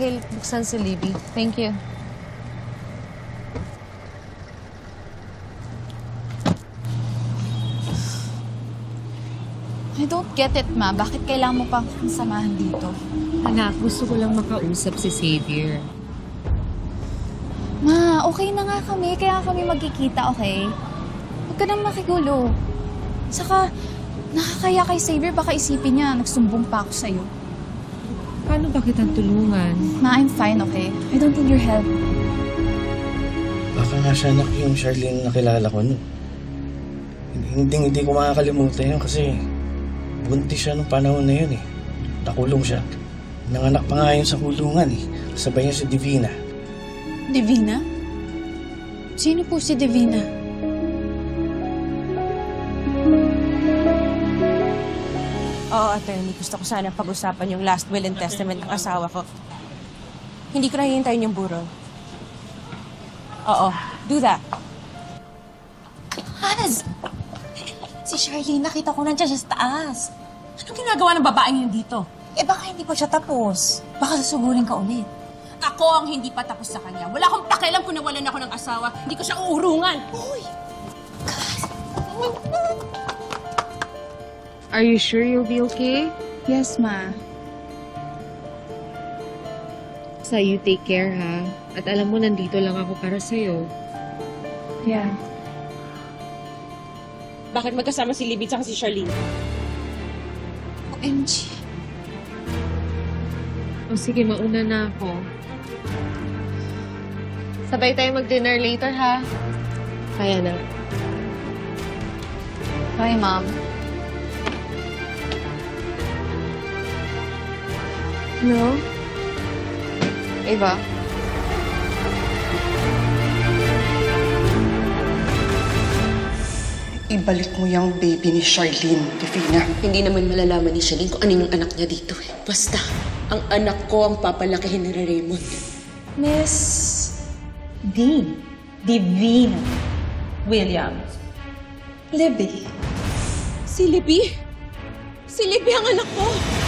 pakibuksan si Libby. Thank you. I don't get it, ma. Bakit kailangan mo pang samahan dito? Anak, gusto ko lang makausap si Xavier. Ma, okay na nga kami. Kaya kami magkikita, okay? Huwag ka nang makigulo. Saka, nakakaya kay Xavier. Baka isipin niya, nagsumbong pa ako sa'yo. Paano ba kitang tulungan? Ma, I'm fine, okay? I don't need your help. Baka nga siya anak yung Charlene na kilala ko no. Hindi, hindi ko makakalimutan yun kasi buntis siya nung panahon na yun eh. Nakulong siya. Nanganak pa nga yun sa kulungan eh. Sabay niya si Divina. Divina? Sino po si Divina? Oo, attorney. Gusto ko sana pag-usapan yung last will and testament ng asawa ko. Hindi ko na hihintayin yung burol. Oo, do that. Haz! Si Charlene, nakita ko nandiyan siya sa taas. Anong ginagawa ng babaeng yun dito? Eh baka hindi pa siya tapos. Baka susugurin ka ulit. Ako ang hindi pa tapos sa kanya. Wala akong pakialam kung nawalan ako ng asawa. Hindi ko siya uurungan. Are you sure you'll be okay? Yes, ma. Sa you take care ha. At alam mo, nandito lang ako para sa'yo. Yeah. Bakit magkasama si Libby at si Charlene? OMG. O sige, mauna na ako. Sabay tayo mag-dinner later ha. Kaya na. Bye, mom. No? Ava. Ibalik mo yung baby ni Charlene, Divina. Hindi naman malalaman ni Shalene kung ano yung anak niya dito eh. Basta, ang anak ko ang papalakihin ni Raymond. Miss Dean Divina Williams. Libby. Si Libby? Si Libby ang anak ko!